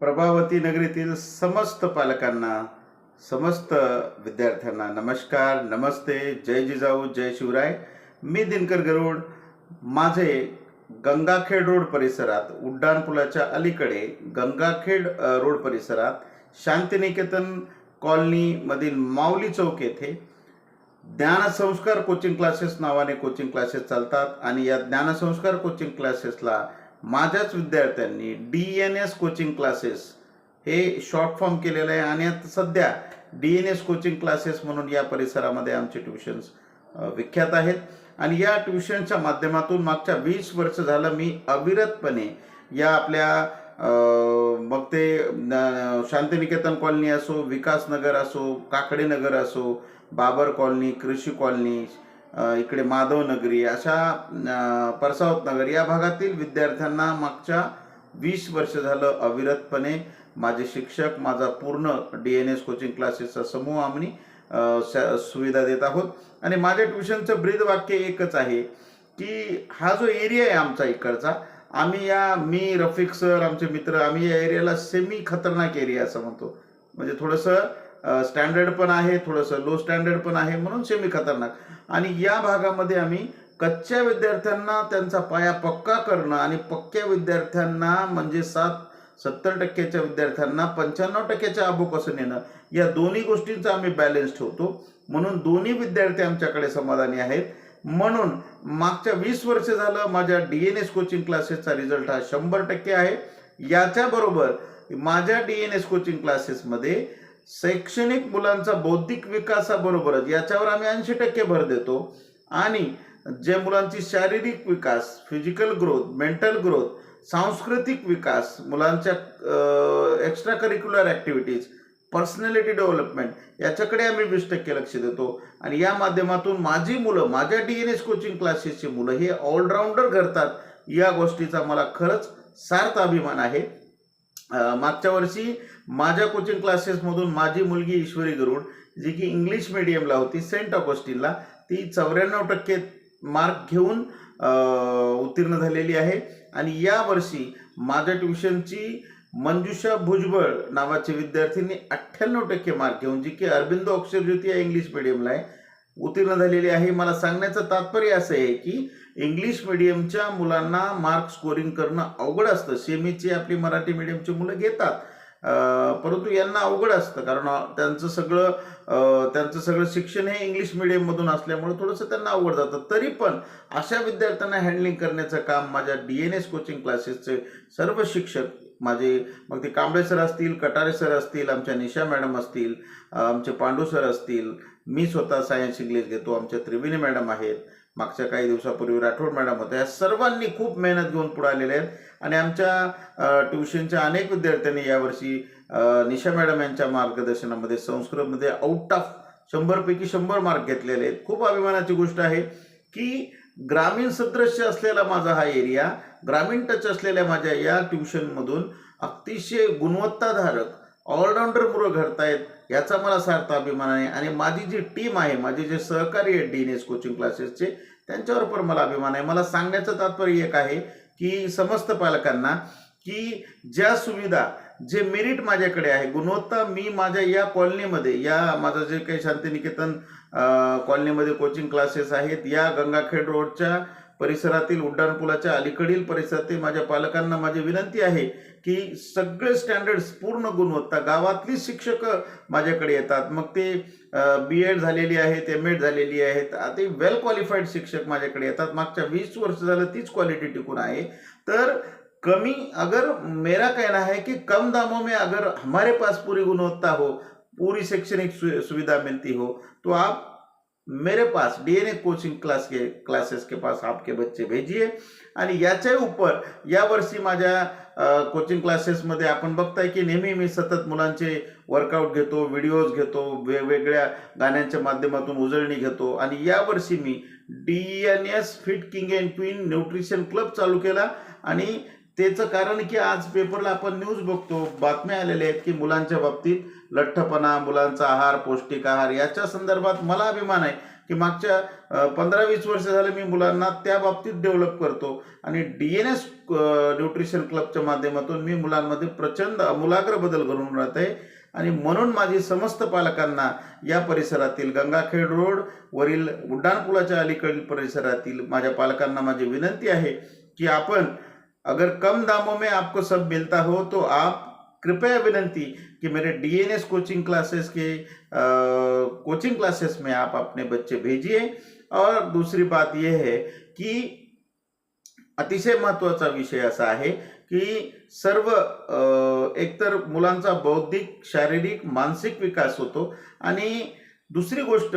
प्रभावती नगरीतील समस्त पालकांना समस्त विद्यार्थ्यांना नमस्कार नमस्ते जय जिजाऊ जय शिवराय. मी दिनकर गरुड. माझे गंगाखेड रोड परिसरात उड्डाणपुलाच्या अलीकडे गंगाखेड रोड परिसरात शांतिनिकेतन कॉलनीमधील माऊली चौक येथे ज्ञानसंस्कार कोचिंग क्लासेस नावाने कोचिंग क्लासेस चालतात आणि या ज्ञानसंस्कार कोचिंग क्लासेसला माझ्याच विद्यार्थ्यांनी D N S coaching classes हे शॉर्ट फॉर्म केलेलं आहे. आणि आता सध्या D N S coaching classes म्हणून या परिसरामध्ये आमचे ट्युशन्स विख्यात आहेत. आणि या ट्युशनच्या माध्यमातून मागच्या वीस वर्ष झालं मी अविरतपणे या आपल्या मग ते शांतिनिकेतन कॉलनी असो विकासनगर असो काकडे नगर असो बाबर कॉलनी कृषी कॉलनी इकडे माधवनगरी अशा परसावत नगर या भागातील विद्यार्थ्यांना मागच्या वीस वर्ष झालं अविरतपणे माझे शिक्षक माझा पूर्ण डी एन एस कोचिंग क्लासेसचा समूह आम्ही स- सुविधा देत आहोत. आणि माझ्या ट्युशनचं ब्रीद वाक्य एकच आहे की हा जो एरिया आहे आमचा इकडचा आम्ही या मी रफिक सर आमचे मित्र आम्ही या एरियाला सेमी खतरनाक एरिया असं म्हणतो. म्हणजे थोडंसं स्टँडर्ड पण आहे थोडंसं लो स्टँडर्ड पण आहे म्हणून सेमी खतरनाक. आणि या भागामध्ये आम्ही कच्च्या विद्यार्थ्यांना त्यांचा पाया पक्का करणं आणि पक्क्या विद्यार्थ्यांना म्हणजे सात सत्तर टक्क्याच्या विद्यार्थ्यांना पंच्याण्णव टक्क्याच्या अबो कसं नेणं या दोन्ही गोष्टींचा आम्ही बॅलन्स ठेवतो. म्हणून दोन्ही विद्यार्थी आमच्याकडे समाधानी आहेत. म्हणून मागच्या वीस वर्ष झालं माझ्या डी एन एस कोचिंग क्लासेसचा रिझल्ट हा शंभर टक्के आहे. याच्याबरोबर माझ्या डी एन एस कोचिंग क्लासेसमध्ये शैक्षणिक मुलांचा बौद्धिक विकासाबरोबरच याच्यावर आम्ही ऐंशी टक्के भर देतो. आणि जे मुलांची शारीरिक विकास फिजिकल ग्रोथ मेंटल ग्रोथ सांस्कृतिक विकास मुलांच्या extra curricular activities personality development याच्याकडे आम्ही वीस टक्के लक्ष देतो. आणि या माध्यमातून माझी मुलं माझ्या डी एन एस कोचिंग क्लासेसची मुलं हे ऑलराऊंडर घडतात. या गोष्टीचा मला खरंच सार्थ अभिमान आहे. मागच्या वर्षी माझ्या कोचिंग क्लासेसमधून माझी मुलगी ईश्वरी गरुड जी की इंग्लिश मिडियमला होती सेंट ऑगस्टिनला ती चौऱ्याण्णव टक्के मार्क घेऊन उत्तीर्ण झालेली आहे. आणि यावर्षी माझ्या ट्युशनची मंजुषा भुजबळ नावाची विद्यार्थिनी अठ्ठ्याण्णव टक्के मार्क घेऊन जी की अरबिंदो अक्षरज्योती या इंग्लिश मिडियमला आहे उत्तीर्ण झालेली आहे. मला सांगण्याचं तात्पर्य असं आहे की इंग्लिश मिडियमच्या मुलांना मार्क स्कोरिंग करणं अवघड असतं. सेमीची आपली मराठी मिडियमची मुलं घेतात. परंतु यांना अवघड असतं. कारण त्यांचं सगळं त्यांचं सगळं शिक्षण हे इंग्लिश मिडियममधून असल्यामुळे थोडंसं त्यांना अवघड जातं. तरी पण अशा विद्यार्थ्यांना हँडलिंग करण्याचं काम माझ्या डी एन एस कोचिंग क्लासेसचे सर्व शिक्षक माझे मग ते कांबळे सर असतील कटारे सर असतील आमच्या निशा मॅडम असतील आमचे पांडू सर असतील मी स्वतः सायन्स इंग्लिश घेतो आमच्या त्रिवेणी मॅडम आहेत मागच्या काही दिवसापूर्वी राठोड मॅडम होत्या या सर्वांनी खूप मेहनत घेऊन पुढे आलेले आहेत. आणि आमच्या ट्युशनच्या अनेक विद्यार्थ्यांनी यावर्षी निशा मॅडम यांच्या मार्गदर्शनामध्ये संस्कृतमध्ये आउट ऑफ शंभरपैकी शंभर मार्क घेतलेले आहेत. खूप अभिमानाची गोष्ट आहे की ग्रामीण सदृश्य असलेला माझा हा एरिया ग्रामीण टच असलेल्या माझ्या या ट्युशनमधून अतिशय गुणवत्ताधारक ऑलराऊंडर मुलं घडतायत याचा मला सार्थ अभिमान आहे. आणि माझी जी टीम आहे माझे जे सहकारी आहेत डी एन एस कोचिंग क्लासेसचे त्यांच्यावर पण मला अभिमान आहे. मला सांगण्याचं तात्पर्य एक आहे की समस्त पालकांना की ज्या सुविधा जे मेरिट माझ्याकडे आहे गुणवत्ता मी माझ्या या कॉलनीमध्ये या माझं जे काही शांतिनिकेतन कॉलनीमध्ये कोचिंग क्लासेस आहेत या गंगाखेड रोडच्या परिसरातील उड्डाणपुलाच्या अलीकडील परिसरातील माझ्या पालकांना माझी विनंती आहे की सगळे स्टँडर्ड्स पूर्ण गुणवत्ता गावातली शिक्षक माझ्याकडे येतात. मग ते बी एड झालेली आहेत एम एड झालेली आहेत ते वेल क्वालिफाईड शिक्षक माझ्याकडे येतात. मागच्या वीस वर्ष झालं तीच क्वालिटी टिकून आहे. तर कमी अगर मेरा कहना है कि कम दामों में अगर हमारे पास पूरी गुणवत्ता हो पूरी शैक्षणिक सु- सुविधा मिलती हो तो आप मेरे पास डीएनए कोचिंग क्लास के क्लासेस के पास आपके बच्चे भेजिए आणि याच्या उपर यावर्षी माझ्या कोचिंग क्लासेसमध्ये आपण बघताय की नेहमी मी सतत मुलांचे वर्कआउट घेतो व्हिडिओज घेतो वेगवेगळ्या गाण्यांच्या माध्यमातून उजळणी घेतो आणि यावर्षी मी D N S fit king and queen nutrition club चालू केला आणि त्याचं कारण की आज पेपरला आपण न्यूज बघतो बातम्या आलेल्या आहेत की मुलांच्या बाबतीत लठ्ठपणा मुलांचा आहार पौष्टिक आहार याच्या संदर्भात मला अभिमान आहे की मागच्या पंधरा वीस वर्ष झाले मी मुलांना त्या बाबतीत डेव्हलप करतो. आणि डी एन एस न्यूट्रिशन क्लबच्या माध्यमातून मी मुलांमध्ये प्रचंड आमूलाग्र बदल घडून राहत आहे आणि म्हणून माझी समस्त पालकांना या परिसरातील गंगाखेड रोड वरील उड्डाणपुलाच्या अलीकडील परिसरातील माझ्या पालकांना माझी विनंती आहे की आपण अगर कम दामों में आपको सब मिलता हो तो आप कृपया विनंती कि मेरे डीएनएस कोचिंग क्लासेस के कोचिंग क्लासेस में आप अपने बच्चे भेजिए। और दूसरी बात यह है कि अतिशय महत्त्वाचा विषय असा आहे की सर्व एकतर मुलांचा बौद्धिक शारीरिक मानसिक विकास होतो आणि दुसरी गोष्ट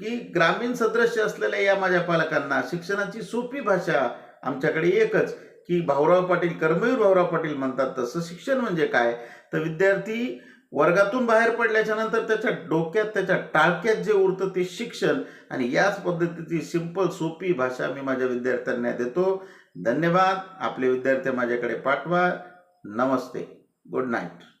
की ग्रामीण सदृश्य असलेल्या या माझ्या पालकांना शिक्षणाची सोपी भाषा आमच्याकडे एकच की भाऊराव पाटील कर्मवीर भाऊराव पाटील म्हणतात तसं शिक्षण म्हणजे काय? तर विद्यार्थी वर्गातून बाहेर पडल्याच्या नंतर त्याच्या डोक्यात त्याच्या टाळक्यात जे उरतं ते शिक्षण आणि याच पद्धतीची सिंपल सोपी भाषा मी माझ्या विद्यार्थ्यांना देतो. धन्यवाद. आपले विद्यार्थी माझ्याकडे पाठवा. नमस्ते. Good night